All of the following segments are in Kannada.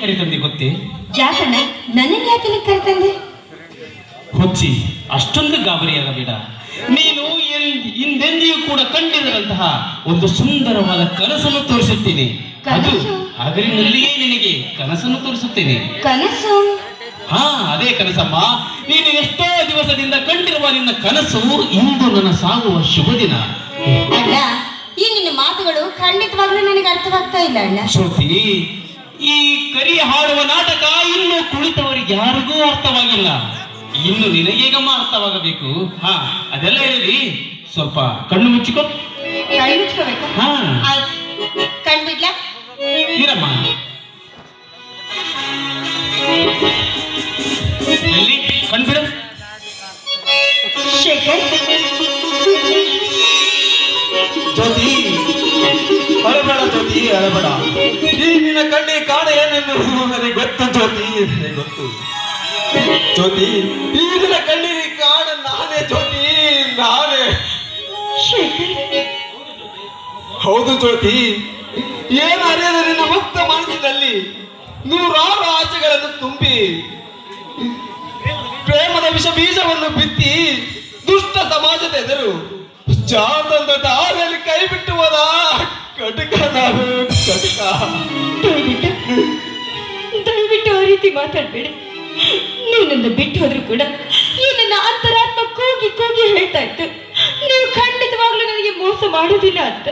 ಕರೆತಂದೆ ಗೊತ್ತೇ? ಯಾಕಣ್ಣ? ನನಗೆ ಯಾಕೆ ಕರೆತಂದೆ? ಹುಚ್ಚಿ ಅಷ್ಟೊಂದು ಗಾಬರಿಯಾಗಬೇಡ ನೀನು ಹಿಂದೆಂದಿಯೂ ಕೂಡ ಕಂಡಿರದಂತಹ ಒಂದು ಸುಂದರವಾದ ಕನಸನ್ನು ತೋರಿಸುತ್ತೇನೆ. ಅದು ಕನಸು? ನಿನಗೆ ಕನಸನ್ನು ತೋರಿಸುತ್ತೇನೆ. ಕನಸು? ಹಾ ಅದೇ ಕನಸಮ್ಮ. ನೀನು ಎಷ್ಟೋ ದಿವಸದಿಂದ ಕಂಡಿರುವ ನಿನ್ನ ಕನಸು ಇಂದು ನನ್ನ ಸಾಗುವ ಶುಭ ದಿನ. ಅಣ್ಣ ಈ ನಿನ್ನ ಮಾತುಗಳು ಖಂಡಿತವಾಗ್ಲೂ ನನಗೆ ಅರ್ಥವಾಗ್ತಾ ಇಲ್ಲ ಅಣ್ಣ. ಶ್ರುತಿ ಈ ಕರಿ ಹಾಡುವ ನಾಟಕ ಇನ್ನು ಕುಳಿತವರಿಗೆ ಯಾರಿಗೂ ಅರ್ಥವಾಗಿಲ್ಲ. ಇನ್ನು ನಿನಗೀಗಮ್ಮ ಅರ್ಥವಾಗಬೇಕು. ಹಾ ಅದೆಲ್ಲ ಹೇಳಿ. ಸ್ವಲ್ಪ ಕಣ್ಣು ಮುಚ್ಚಿಕೊ. ಕಣ್ಣು ಮುಚ್ಕೋಬೇಕು? ಹಾ. ಕಣ್ಣು ಇರಮ್ಮ. ಅಳಬೇಡ ಜ್ಯೋತಿ ಅಳಬೇಡ ನಿನ್ನ ಕಣ್ಣಿ ಕಾಣ ನನಗೆ ಗೊತ್ತು ಜ್ಯೋತಿ ಗೊತ್ತು. ಜ್ಯೋತಿ, ಈ ಕಣ್ಣಿನ ಕಾಣ ನಾನೇ ಜ್ಯೋತಿ, ನಾನೇ. ಹೌದು ಜ್ಯೋತಿ, ಏನು ಅರಿಯದ ನಿನ್ನ ಮುಕ್ತ ಮನಸ್ಸಿನಲ್ಲಿ ನೂರಾರು ಆಸೆಗಳನ್ನು ತುಂಬಿ, ಪ್ರೇಮದ ವಿಷ ಬೀಜವನ್ನು ಬಿತ್ತಿ ದುಷ್ಟ ಸಮಾಜದ ಎದುರು ಜಾತಂದ ದಾರಿಯಲ್ಲಿ ಕೈ ಬಿಟ್ಟು ಹೋದ. ದಯವಿಟ್ಟು ಆ ರೀತಿ ಮಾತಾಡ್ಬೇಡಿ. ನೀವು ನನ್ನ ಬಿಟ್ಟು ಹೋದ್ರು ಕೂಡ ಈ ನನ್ನ ಅಂತರಾತ್ಮ ಕೂಗಿ ಕೂಗಿ ಹೇಳ್ತಾ ಇತ್ತು. ನೀವು ಖಂಡಿತವಾಗ್ಲೂ ನನಗೆ ಮೋಸ ಮಾಡೋದಿಲ್ಲ ಅಂತ.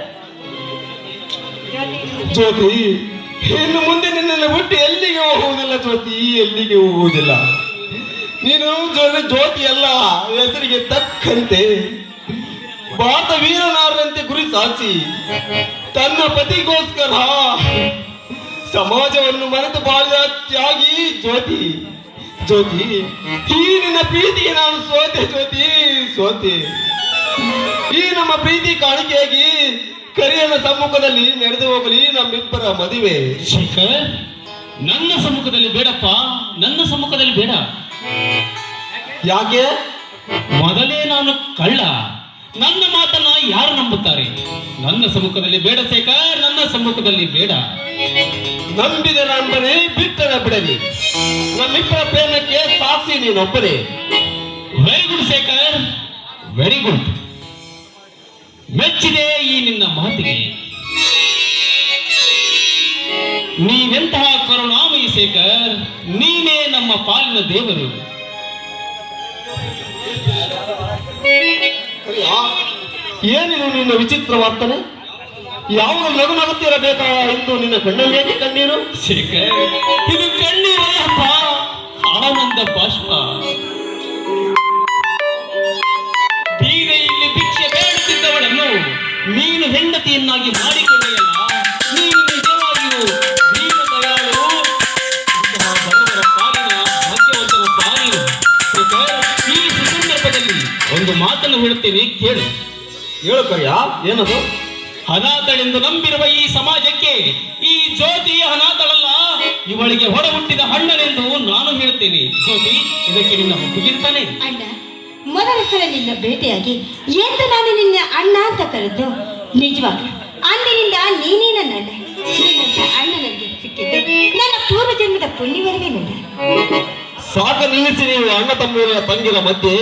ಜ್ಯೋತಿ ಇನ್ನು ಮುಂದೆ ನಿನ್ನನ್ನು ಬಿಟ್ಟು ಎಲ್ಲಿಗೆ ಹೋಗುವುದಿಲ್ಲ ಜ್ಯೋತಿ? ಎಲ್ಲಿಗೆ ಹೋಗುವುದಿಲ್ಲ? ನೀನು ಜ್ಯೋತಿ ಅಲ್ಲ ಹೆಸರಿಗೆ ತಕ್ಕಂತೆ. ಭಾರತ ವೀರನಾರರಂತೆ ಗುರಿ ಸಾಧಿಸಿ. ತನ್ನ ಪತಿಗೋಸ್ಕರ ಸಮಾಜವನ್ನು ಮರೆತು ಬಾಳಿದ ತ್ಯಾಗಿ ಜ್ಯೋತಿ ಜ್ಯೋತಿ ಈ ನಿನ್ನ ಪ್ರೀತಿಗೆ ನಾನು ಸೋತೆ ಜ್ಯೋತಿ ಸೋತೆ. ಈ ನಮ್ಮ ಪ್ರೀತಿ ಕಾಣಿಕೆಯಾಗಿ ಕರಿಯನ ಸಮ್ಮುಖದಲ್ಲಿ ನಡೆದು ಹೋಗಲಿ ನಮ್ಮಿಬ್ಬರ ಮದುವೆ. ಶೇಖರ್ ನನ್ನ ಸಮ್ಮುಖದಲ್ಲಿ ಬೇಡಪ್ಪ ನನ್ನ ಸಮ್ಮುಖದಲ್ಲಿ ಬೇಡ. ಯಾಕೆ? ಮೊದಲೇ ನಾನು ಕಳ್ಳ. ನನ್ನ ಮಾತನ್ನ ಯಾರು ನಂಬುತ್ತಾರೆ? ನನ್ನ ಸಮ್ಮುಖದಲ್ಲಿ ಬೇಡ ಶೇಖರ್ ನನ್ನ ಸಮ್ಮುಖದಲ್ಲಿ ಬೇಡ. ನಂಬಿದ ನಂಬರಿ ಬಿಟ್ಟನ ಬಿಡಲಿ. ನಮ್ಮಿಬ್ಬರ ಪ್ರೇಮಕ್ಕೆ ಸಾಕ್ಷಿ ನೀನೊಬ್ಬನೇ. Very good Shekhar. Very good ಮೆಚ್ಚಿದೆ ಈ ನಿನ್ನ ಮಾತಿಗೆ. ನೀನೆಂತಹ ಕರುಣಾಮಯಿ ಶೇಖರ್ ನೀನೇ ನಮ್ಮ ಪಾಲಿನ ದೇವರು. ಏನಿದು ನಿನ್ನ ವಿಚಿತ್ರ ವರ್ತನೆ? ಯಾವ ನಗು ನಗುತ್ತಿರಬೇಕಾ ಎಂದು ನಿನ್ನ ಕಣ್ಣಲ್ಲಿ ಕಣ್ಣೀರು? ಇದು ಕಣ್ಣೀರಲ್ಲಪ್ಪ, ಆನಂದ ಬಾಷ್ಪ. ಬೀದಿಯಲ್ಲಿ ಭಿಕ್ಷೆ ಬೇಡುತ್ತಿದ್ದವಳನ್ನು ನೀನು ಹೆಂಡತಿಯನ್ನಾಗಿ ಮಾಡಿಕೊಂಡೆಯಲ್ಲ ನೀನು ಒಂದು ಮಾತನ್ನು ಹೇಳ್ತೀನಿ ಕೇಳು. ಹೇಳು ಕರಿಯಾ ಏನದು? ಅನಾಥಳೆಂದು ನಂಬಿರುವ ಈ ಸಮಾಜಕ್ಕೆ ಈ ಜ್ಯೋತಿ ಅನಾಥಳಲ್ಲ. ಇವಳಿಗೆ ಹೊರ ಹುಟ್ಟಿದ ಹಣ್ಣನೆಂದು ನಾನು ಹೇಳ್ತೇನೆ ಜ್ಯೋತಿ ಇದಕ್ಕೆ ನಿನ್ನ ಒಪ್ಪಿಗಿರ್ತಾನೆ ಅಣ್ಣ ಮೊದಲ ಸಲ ನಿನ್ನ ಭೇಟಿಯಾಗಿ ಎಂದು ನಾನು ನಿನ್ನ ಅಣ್ಣ ಅಂತ ಕರೆದು ನಿಜವಾಗ ಅಂದಿನಿಂದ ನೀನೇ ನನ್ನ ಅಣ್ಣ. ನಿನ್ನಂಥ ಅಣ್ಣ ನನಗೆ ಸಿಕ್ಕಿದ್ದು ನನ್ನ ಪೂರ್ವ ಜನ್ಮದ ಪುಣ್ಯವರೆಗೆ ನನ್ನ. ಸಾಕ ನಿಲ್ಲಿಸಿ ನೀವು ಅಣ್ಣ ತಮ್ಮರ ತಂಗಿನ ಮಧ್ಯೆ.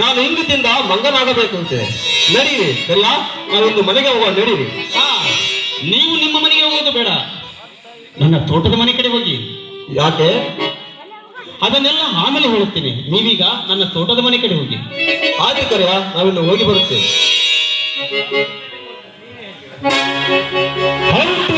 ನಾನು ಇಂಗದಿಂದ ಮಂಗನಾಗಬೇಕು ಅಂತಿದೆ ನಡೀರಿ, ಸರಿಯಾ? ನಾವೊಂದು ಮನೆಗೆ ಹೋಗುವ ನಡೀರಿ. ನೀವು ನಿಮ್ಮ ಮನೆಗೆ ಹೋಗೋದು ಬೇಡ. ನನ್ನ ತೋಟದ ಮನೆ ಕಡೆ ಹೋಗಿ. ಯಾಕೆ? ಅದನ್ನೆಲ್ಲ ಆಮೇಲೆ ಹೇಳುತ್ತೇನೆ. ನೀವೀಗ ನನ್ನ ತೋಟದ ಮನೆ ಕಡೆ ಹೋಗಿ. ಆದ್ರೆ ಕರೆಯ, ನಾವಿನ್ನು ಹೋಗಿ ಬರುತ್ತೇವೆ.